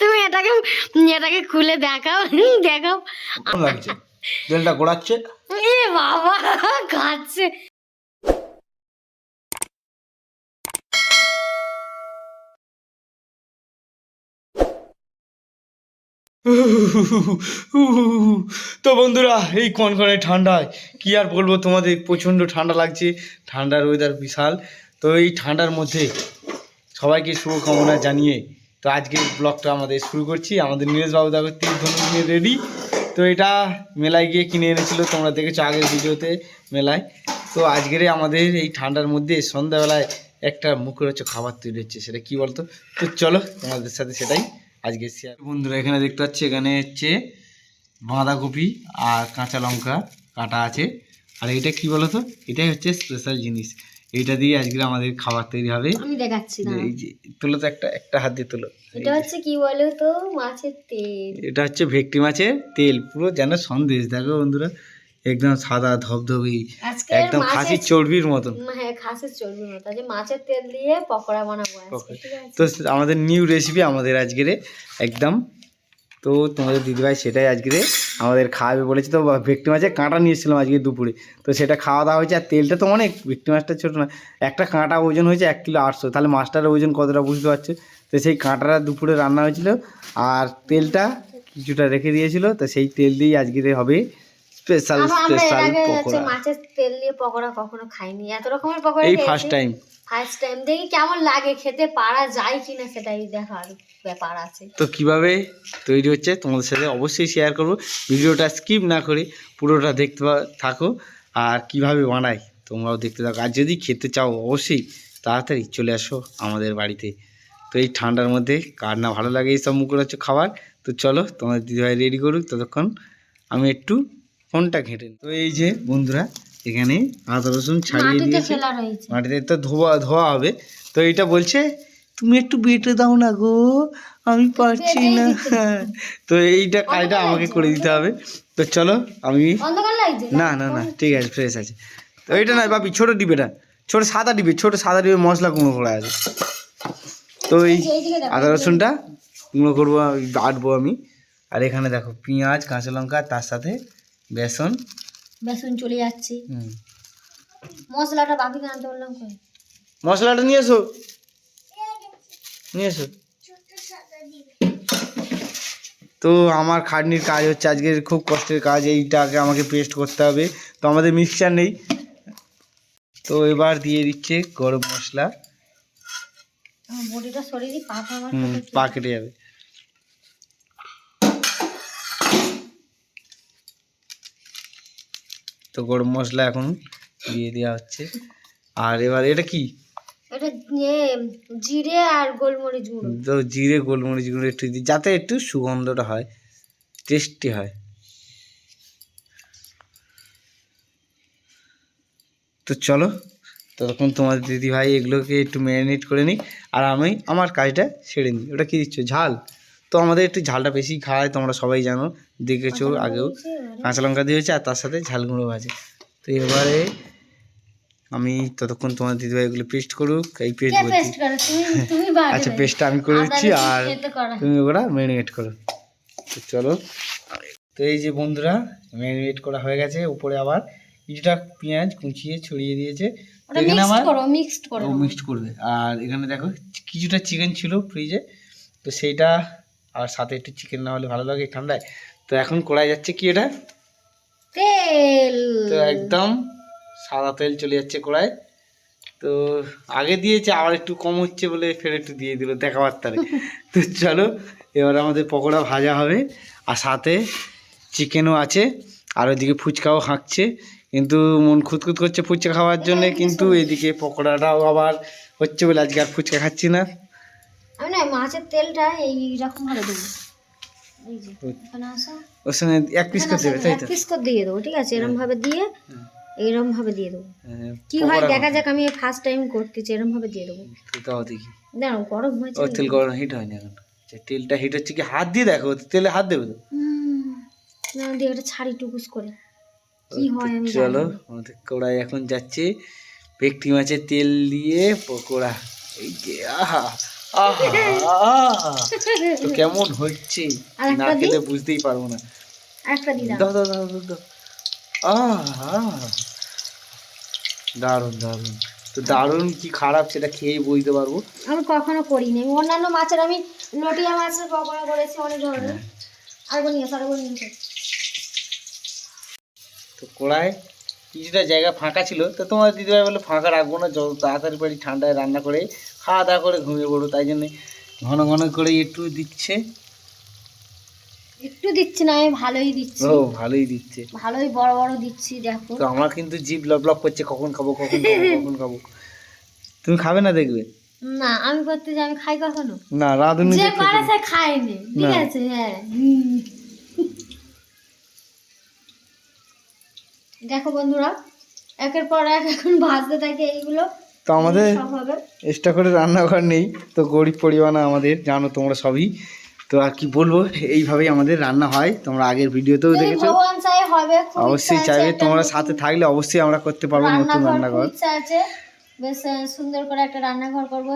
তুমি এটাকে এটাকে খুলে দেখাও দেখাও। লাগছে? তেলটা গোড়াচ্ছে? এ বাবা খাচ্ছে। তো বন্ধুরা এই কনকনে ঠান্ডায় কি আর বলব তোমাদের প্রচণ্ড ঠান্ডা লাগছে। ঠান্ডার ওয়েদার বিশাল। তো এই ঠান্ডার মধ্যে সবাইকে শুভকামনা জানিয়ে তো আজকের ব্লগটা আমাদের শুরু করছি। আমাদের নীরজবাবু দেখো তীর ধনুক নিয়ে রেডি তো এটা মেলায় গিয়ে কিনে এনেছিল, তোমরা দেখেছ আগের ভিডিওতে মেলায়। তো আজকের আমাদের এই ঠান্ডার মধ্যে সন্ধ্যাবেলায় একটা মুখরোচ খাবার তৈরি হচ্ছে, সেটা কি বলতো? তো চলো তোমাদের সাথে সেটাই আজকে শেয়ার বন্ধুরা, এখানে দেখতে পাচ্ছি, এখানে হচ্ছে বাঁধাকপি আর কাঁচা লঙ্কা কাটা আছে। আর এটা কি বলো তো এটাই হচ্ছে স্পেশাল জিনিস। এইটা দিয়ে আজকে আমাদের খাবার তৈরি হবে। আমি দেখাচ্ছি না এই যে তুলো তো একটা একটা হাত দিয়ে তুলো। এটা হচ্ছে কি বলো তো? মাছের তেল। এটা হচ্ছে ভেটকি মাছের তেল পুরো যেন সন্দেশ। দেখো বন্ধুরা একদম সাদা ধবধবে একদম খাসির চর্বির মতন। হ্যাঁ খাসির চর্বির মতো যে মাছের তেল দিয়ে পকোড়া বানাবো তো আমাদের নিউ রেসিপি আমাদের আজকের একদম তো তোমাদের দিদিভাই সেটাই আজকে আমাদের খাওয়াবে বলেছে। তো ভেটকি মাছের কাঁটা নিয়েছিলাম আজকে দুপুরে। তো সেটা খাওয়া দাওয়া হয়েছে আর তেলটা তো অনেক ভেটকি মাছটা ছোটো না। একটা কাঁটা ওজন হয়েছে এক কিলো আটশো। তাহলে মাছটার ওজন কতটা বুঝতে পারছ? তো সেই কাঁটাটা দুপুরে রান্না হয়েছিল আর তেলটা কিছুটা রেখে দিয়েছিল। তো সেই তেল দিয়েই আজকে হবে স্পেশাল স্পেশাল পকোড়া। মাছের তেল দিয়ে পকোড়া কখনো খাইনি। এত রকমের পকোড়া এই ফার্স্ট টাইম ফার্স্ট টাইম দেখি কেমন লাগে, খেতে পারা যায় কিনা সেটাই দেখার ব্যাপার আছে। তো কীভাবে তৈরি হচ্ছে তোমাদের সাথে অবশ্যই শেয়ার করব। ভিডিওটা স্কিপ না করে পুরোটা দেখতে থাকো আর কীভাবে বানাই তোমরাও দেখতে থাকো। আর যদি খেতে চাও অবশ্যই তাড়াতাড়ি চলে আসো আমাদের বাড়িতে। তো এই ঠান্ডার মধ্যে কার না ভালো লাগে এইসব মুখরোচক খাবার, তো চলো তোমাদের দিদিভাই রেডি করুক, ততক্ষণ আমি একটু ফোনটা ঘেঁটে তো এই যে বন্ধুরা এখানে আদা রসুন ছাড়িয়ে দিয়েছে। মাটিতে তো ধোয়া ধোয়া হবে। তো এটা বলছে তুমি একটু বেটে দাও না গো আমি পারছি না। তো এইটা কাজটা আমাকে করে দিতে হবে। তো চলো আমি না না না ঠিক আছে ফ্রেশ আছে। তো এইটা নয় বাপি ছোটো ডিবেটা ছোটো সাদা ডিবে ছোটো সাদা ডিবে মশলা গুঁড়ো করা আছে। তো এই আদা রসুনটা গুঁড়ো করব আমি, বাটবো আমি। আর এখানে দেখো পেঁয়াজ কাঁচা লঙ্কা তার সাথে বেসন বেসন চলে যাচ্ছে। মশলাটা বাপিকে আনতে বললাম কই? মশলাটা নিয়ে এসো নিয়ে এসো তো আমার খাটনির কাজ হচ্ছে আজকের খুব কষ্টের কাজ এইটাকে আমাকে পেস্ট করতে হবে। তো আমাদের মিক্সচার নেই। তো এবার দিয়ে দিচ্ছে গরম মশলা। পা কেটে যাবে। তো গরম মশলা এখন দিয়ে দেওয়া হচ্ছে। আর এবার এটা কি? এটা জিরে আর গোলমরিচ গুঁড়ো। তো জিরে গোলমরিচ গুঁড়ো একটু দিই যাতে একটু সুগন্ধটা হয় টেস্টি হয়। তো চলো ততক্ষণ তোমার দিদি ভাই এগুলোকে একটু ম্যারিনেট করে নিই আর আমি আমার কাজটা সেরে নিই। ওটা কী দিচ্ছ? ঝাল? তো আমাদের একটু ঝালটা বেশি খাওয়ায় তোমরা সবাই জানো। দেখেছ আগেও। কাঁচা লঙ্কা দিয়েছে আর তার সাথে ঝাল গুঁড়ো আছে তো এবারে আমি ততক্ষণ তোমার দিদিভাই এগুলো পেস্ট করুক এই পেস্ট কে বলছি। পেস্ট করে? তুমি তুমি বাড়ি আচ্ছা পেস্টটা আমি করে দিচ্ছি আর তুমি ওরা ম্যারিনেট করো। তো চলো। তো এই যে বন্ধুরা ম্যারিনেট করা হয়ে গেছে। উপরে আবার কিছুটা পেঁয়াজ কুচিয়ে ছড়িয়ে দিয়েছে। এখানে আমার মিক্সড করবে। আর এখানে দেখো কিছুটা চিকেন ছিল ফ্রিজে তো সেইটা আর সাথে একটু চিকেন না হলে ভালো লাগে ঠান্ডায়। তো এখন কড়াই যাচ্ছে কি এটা? তেল। তো একদম সাদা তেল চলে যাচ্ছে কড়াই। তো আগে দিয়েছে আবার একটু কম হচ্ছে বলে ফের একটু দিয়ে দিল দেখাবার তারে তো চলো এবার আমাদের পকোড়া ভাজা হবে। আর সাথে চিকেনও আছে আর ওইদিকে ফুচকাও হাঁকছে। কিন্তু মন খুঁতখুত করছে ফুচকা খাওয়ার জন্য কিন্তু এদিকে পকোড়াটাও আবার হচ্ছে বলে আজকে আর ফুচকা খাচ্ছি না। আমি না মাছের তেলটা এই রকম ভাবে দেবো। এই যে এখানে ওর সঙ্গে এক পিস করে দেবে তাই তো? পিস করে দিয়ে দেবো ঠিক আছে? এরকম ভাবে দিয়ে এরকম ভাবে দিয়ে দেবো। হ্যাঁ, কি হয় দেখা যাক আমি ফার্স্ট টাইম করতেছি এরকম ভাবে দিয়ে দেবো। তাও দেখি। দাঁড়াও গরম হয়েছে। ও তেল গরম হিট হয়নি এখন। তেলটা হিট হচ্ছে কি হাত দিয়ে দেখো তেলে হাত দেবে তো? না দিয়ে এটা ছাড়ি টুকুস করে। কি হয় আমি চলো। আমাদের কড়াই এখন যাচ্ছে। ভেটকি মাছের তেল দিয়ে পকোড়া। এই যে আহা! তো কেমন হচ্ছে? না খেলে বুঝতেই পারব না। একটা দিলাম। দাও দাও দাও দাও দাও। দারুণ দারুণ। তো দারুণ কি খারাপ সেটা খেয়েই বুঝতে পারব। আমি কখনো করিনি। অন্যান্য মাছের আমি লটিয়া মাছের পকোড়া করেছি অনেক ধরনের। আর নিয়ে আসো, আরেকবার তো কড়ায় কিছুটা জায়গা ফাঁকা ছিল তো তোমার দিদিভাই বলে ফাঁকা রাখব না যত তাড়াতাড়ি পারি ঠান্ডায় রান্না করে খাওয়া দাওয়া করে ঘুমিয়ে পড়ব। তাই জন্যে ঘন ঘন করে একটু দিচ্ছে। একটু দিচ্ছি না আমি ভালোই দিচ্ছি। ও ভালোই দিচ্ছে। ভালোই বড় বড় দিচ্ছি দেখো। তো আমার কিন্তু জিভ লপ করছে কখন খাব কখন খাব কখন খাব। তুমি খাবে না দেখবে? না আমি করতে যাই আমি খাই কখনো? না রাঁধুনি যে পারে। সে খায়নি ঠিক আছে হ্যাঁ দেখো বন্ধুরা একের পর এক এখন ভাজতে থাকে এইগুলো। তো আমাদের এক্সট্রা করে রান্নাঘর নেই তো গরিব পরিবার আমাদের জানো তোমরা সবই। তো আর কি বলব এইভাবেই আমাদের রান্না হয় তোমরা আগের ভিডিওতেও দেখেছ। অবশ্যই চাইবে তোমরা সাথে থাকলে অবশ্যই আমরা করতে পারব নতুন রান্নাঘর বেশ সুন্দর করে একটা রান্নাঘর করব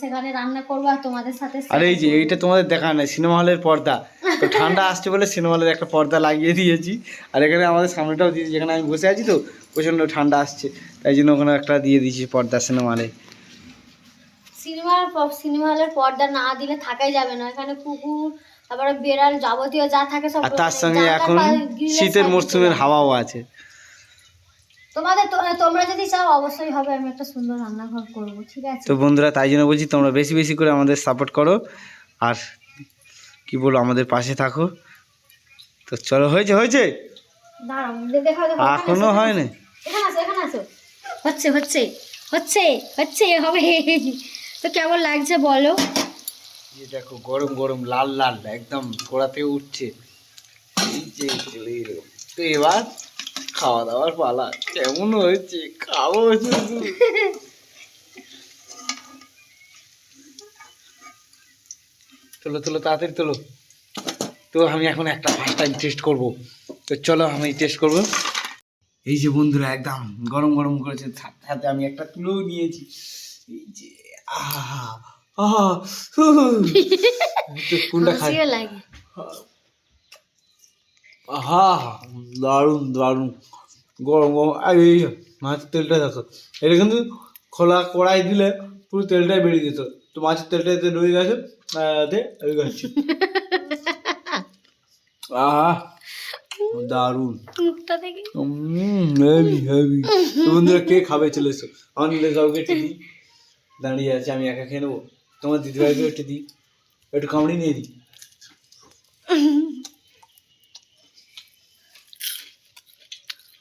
সেখানে রান্না করব আর তোমাদের সাথে আর এই যে এইটা তোমাদের দেখা নাই সিনেমা হলের পর্দা। তো ঠান্ডা আসছে বলে সিনেমালের একটা পর্দা লাগিয়ে দিয়েছি। আর এখানে আমাদের সামনেটাও দিয়েছি যেখানে আমি বসে আছি তো প্রচণ্ড ঠান্ডা আসছে। তাই জন্য ওখানে একটা দিয়ে দিয়েছি পর্দা সিনেমালে সিনেমার সিনেমা হলের পর্দা না দিলে থাকাই যাবে না। এখানে কুকুর তারপরে বেড়াল যাবতীয় যা থাকে সব আর তার সঙ্গে এখন শীতের মরশুমের হাওয়াও আছে। তোমাদের তোমরা যদি চাও অবশ্যই হবে। আমি একটা সুন্দর রান্নাঘর করব ঠিক আছে? তো বন্ধুরা তাই জন্য বলছি তোমরা বেশি বেশি করে আমাদের সাপোর্ট করো। আর কি বলো আমাদের পাশে থাকো। তো চলো হয়েছে হয়েছে? এখানে এখনও আসো, হয় না এখানে আসো এখানে আসো। হচ্ছে হচ্ছে হচ্ছে হচ্ছে হবে। তো কেমন লাগছে বলো? এই দেখো গরম গরম লাল লাল একদম থেকে উঠছে। তো এবার খাওয়া দাওয়ার পালা কেমন হয়েছে? খাব শুধু। তোলো তোলো তাড়াতাড়ি তোলো। তো আমি এখন একটা ফার্স্ট টাইম টেস্ট করব। তো চলো আমি টেস্ট করব। এই যে বন্ধুরা একদম গরম গরম করেছে। সাথে সাথে আমি একটা তুলেও নিয়েছি। এই যে আহা আহা হু, হু। তো কোনটা খাই? আহা দারুণ দারুণ। গরম গরম। আর এই মাছের তেলটা দেখো। এটা কিন্তু খোলা কড়াই দিলে পুরো তেলটাই বেরিয়ে যেত। তো মাছের তেলটা এতে রয়ে গেছে আর এতে এই গেছে আহা দারুণ মুখটা দেখে হেভি হেভি বন্ধুরা কে খাবে চলে এসো আমার নিলে কাউকে একটু দিই দাঁড়িয়ে আছে আমি একা খেয়ে নেব তোমার দিদিভাইকে একটু দিই একটু কামড়ি নিয়ে দিই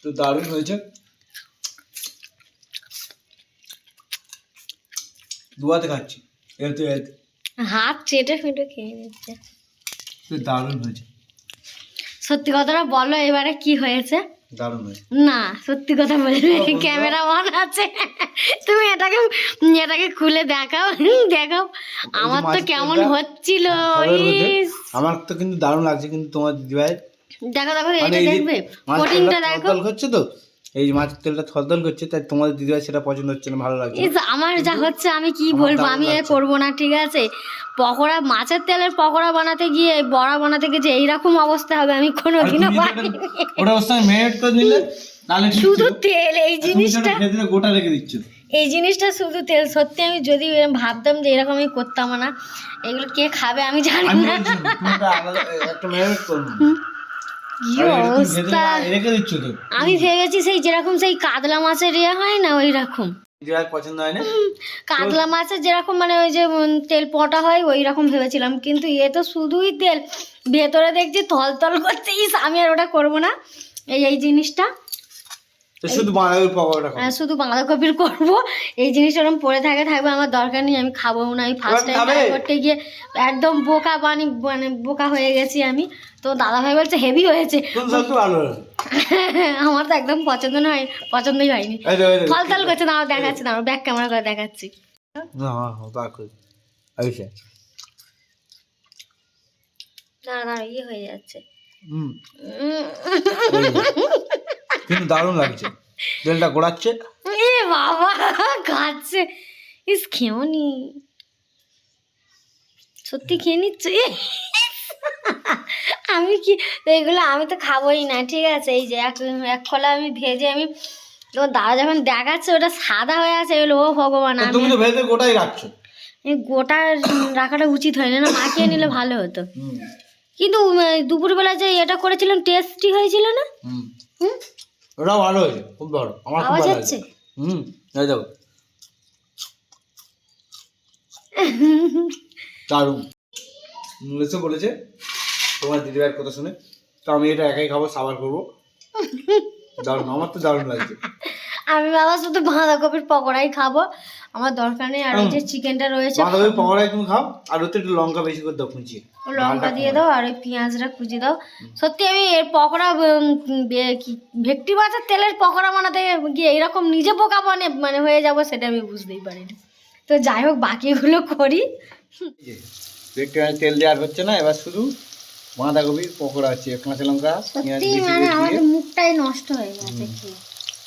তো দারুণ হয়েছে দুয়াতে খাচ্ছি এতে এতে হাত চেটে ফেটে খেয়ে নিচ্ছে। তো দারুণ হয়েছে। সত্যি কথাটা বলো এবারে কি হয়েছে? না সত্যি কথা বলবে ক্যামেরা অন আছে। তুমি এটাকে এটাকে খুলে দেখাও দেখাও। আমার তো কেমন হচ্ছিল ইস। আমার তো কিন্তু দারুণ লাগছে কিন্তু তোমার দিদিভাই দেখো দেখো মানে এটা দেখবে। কোটিংটা দেখো। করছে তো এই যে মাছের তেলটা থলথল করছে তাই তোমাদের দিদিভাই সেটা পছন্দ হচ্ছে না ভালো লাগছে আমার যা হচ্ছে আমি কি বলব? আমি এ। করব না ঠিক আছে? পকোড়া মাছের তেলের পকোড়া বানাতে গিয়ে বড়া বানাতে গিয়ে যে এইরকম অবস্থা হবে আমি কোনোদিনও পারিনি ওটা সঙ্গে মেরিনেট করে নিলে তাহলে শুধু তেল এই জিনিসটা গোটা রেখে দিচ্ছ। এই জিনিসটা শুধু তেল সত্যি আমি যদি ভাবতাম যে এরকম আমি করতাম না এগুলো কে খাবে আমি জানি না। কি অবস্থা? রেখে দিচ্ছ তো। আমি ভেবেছি সেই যেরকম সেই কাতলা মাছের ইয়ে হয় না ওই রকম পছন্দ হয় না? কাতলা মাছের যেরকম মানে ওই যে তেল পটা হয় ওই রকম ভেবেছিলাম। কিন্তু এ তো শুধুই তেল। ভেতরে দেখছি থল তল করতেই আমি আর ওটা করব না। এই এই জিনিসটা। তো শুধু বাঁধাকপির পকোড়াটা খাও। শুধু বাঁধাকপির করব। এই জিনিসটা ওরকম পড়ে থাকে থাকবে আমার দরকার নেই আমি খাব না আমি ফার্স্ট টাইম করতে গিয়ে একদম বোকা বানি মানে বোকা হয়ে গেছি আমি। তো দাদা ভাই বলছে হেভি হয়েছে? আমার তো একদম পছন্দ নয় পছন্দই হয়নি। ফল তল করছে দাঁড়াও দেখাচ্ছি দাঁড়াও ব্যাক ক্যামেরা করে দেখাচ্ছি। না, হ্যাঁ, হ্যাঁ, দাঁড়া ইয়ে হয়ে যাচ্ছে। হুম। কিন্তু দারুণ লাগছে। তেলটা গোড়াচ্ছে। এ বাবা খাচ্ছে ইস খেওনি সত্যি খেয়ে নিচ্ছ? আমি কি এগুলো আমি তো খাবোই না ঠিক আছে? এই যে এক এক খোলা আমি ভেজে আমি তোমার দাদা যখন দেখাচ্ছে ওটা সাদা হয়ে আছে এগুলো ও ভগবান আমি তুমি তো ভেজে গোটাই রাখছো। গোটা রাখাটা উচিত হয় না মাখিয়ে নিলে ভালো হতো। কিন্তু দুপুরবেলা যে এটা করেছিলাম টেস্টি হয়েছিল না? হুম? ওটা ভালো হয়েছে খুব ভালো আমার খুব ভালো হয়েছে। হুম এই দেখো। দারুণ। মুলেছে বলেছে তোমার দিদিভাইয়ের কথা শুনে। তো আমি এটা একাই খাব সাবার করব। দারুণ আমার তো দারুণ লাগছে। আমি বাবা শুধু বাঁধাকপির পকোড়াই খাব। আমার দরকার নেই আর ওই যে চিকেনটা রয়েছে বাঁধাকপি পকোড়াই তুমি খাও আর ওতে একটু লঙ্কা বেশি করে দাও কুচিয়ে। লঙ্কা দিয়ে দাও আর ওই পেঁয়াজটা কুচি দাও। সত্যি আমি এর পকোড়া ভেটকি মাছের তেলের পকোড়া বানাতে গিয়ে এরকম নিজে পোকা বনে মানে হয়ে যাব সেটা আমি বুঝতেই পারিনি। তো যাই হোক বাকিগুলো করি। একটু তেল দেওয়ার হচ্ছে না এবার শুধু বাঁধাকপির পকোড়া আছে কাঁচা লঙ্কা পেঁয়াজ সত্যি মানে আমাদের মুখটাই নষ্ট হয়ে গেছে খেয়ে।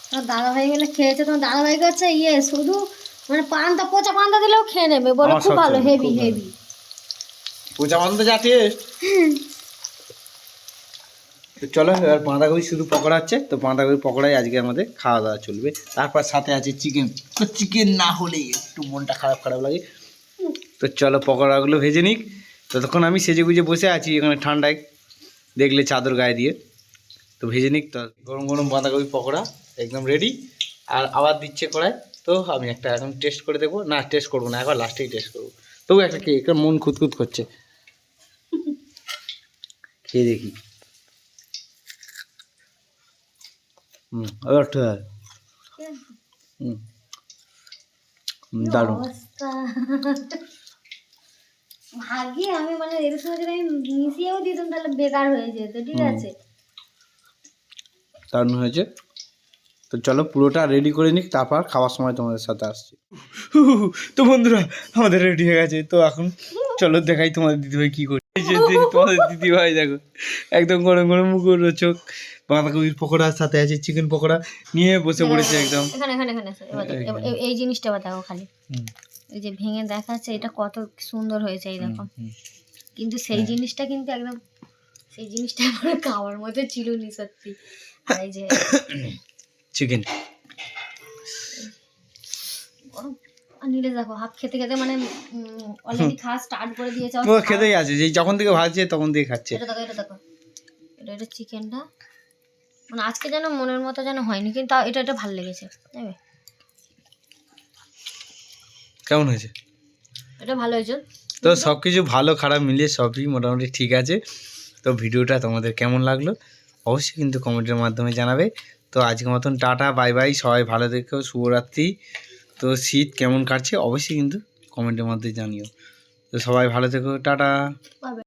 তোমার দাদা ভাই গেলে খেয়েছে তোমার দাদা ভাই হচ্ছে ইয়ে শুধু মানে পান্তা পচা পান্তা দিলেও খেয়ে নেবে বলে আমার খুব সব ভালো হেভি খুব ভালো। হেভি পচা মান্ত যা টেস্ট তো চলো এবার বাঁধাকপি শুধু পকোড়া হচ্ছে তো বাঁধাকপি পকোড়াই আজকে আমাদের খাওয়া দাওয়া চলবে। তারপর সাথে আছে চিকেন তো চিকেন না হলে একটু মনটা খারাপ খারাপ লাগে। তো চলো পকোড়াগুলো ভেজে নিক। ততক্ষণ আমি সেজে গুজে বসে আছি এখানে ঠান্ডায় দেখলে চাদর গায়ে দিয়ে। তো ভেজে নিক তো গরম গরম বাঁধাকপি পকোড়া একদম রেডি আর আবার দিচ্ছে কড়াই। তো আমি একটা এখন টেস্ট করে দেখব। না টেস্ট করব না একবার লাস্টেই টেস্ট করব। তবু একটা কে একটা মন খুঁতখুত করছে। খেয়ে দেখি। হুম হুম। দারুণ। আমি মানে এর সঙ্গে যদি আমি মিশিয়েও দিতাম তাহলে বেকার হয়ে যেত ঠিক আছে? দারুণ হয়েছে। তো চলো পুরোটা রেডি করে নিক তারপর খাওয়ার সময় তোমাদের সাথে আসছি। তো বন্ধুরা আমাদের রেডি হয়ে গেছে। তো এখন চলো দেখাই তোমাদের দিদিভাই কি করে। এই যে দেখি তোমাদের দিদিভাই দেখো একদম গরম গরম মুখর চোখ বাঁধাকপির পকোড়ার সাথে আছে চিকেন পকোড়া। নিয়ে বসে পড়েছে একদম। এই- জিনিসটা দেখো খালি। হুম, এই যে ভেঙে দেখাচ্ছে এটা কত সুন্দর হয়েছে এই দেখো। কিন্তু সেই জিনিসটা কিন্তু একদম সেই জিনিসটা আমার খাওয়ার মতো ছিল নি সত্যি। এই যে চিকেন নিলে দেখো হাফ খেতে খেতে মানে অলরেডি খাওয়া স্টার্ট করে দিয়েছে। ও খেতেই আছে যে যখন থেকে ভাজছে তখন থেকে খাচ্ছে। এটা দেখো এটা দেখো। এটা এটা চিকেনটা মানে আজকে যেন মনের মতো যেন হয়নি কিন্তু এটা এটা ভালো লেগেছে। কেমন হয়েছে? এটা ভালো হয়েছে। তো সব কিছু ভালো খারাপ মিলিয়ে সবই মোটামুটি ঠিক আছে। তো ভিডিওটা তোমাদের কেমন লাগল? অবশ্যই কিন্তু কমেন্টের মাধ্যমে জানাবে। তো আজকের মতন টাটা বাই বাই সবাই ভালো দেখো শুভরাত্রি। তো শীত কেমন কাটছে অবশ্যই কিন্তু কমেন্টের মধ্যে জানিও। তো সবাই ভালো থেকো, টাটা।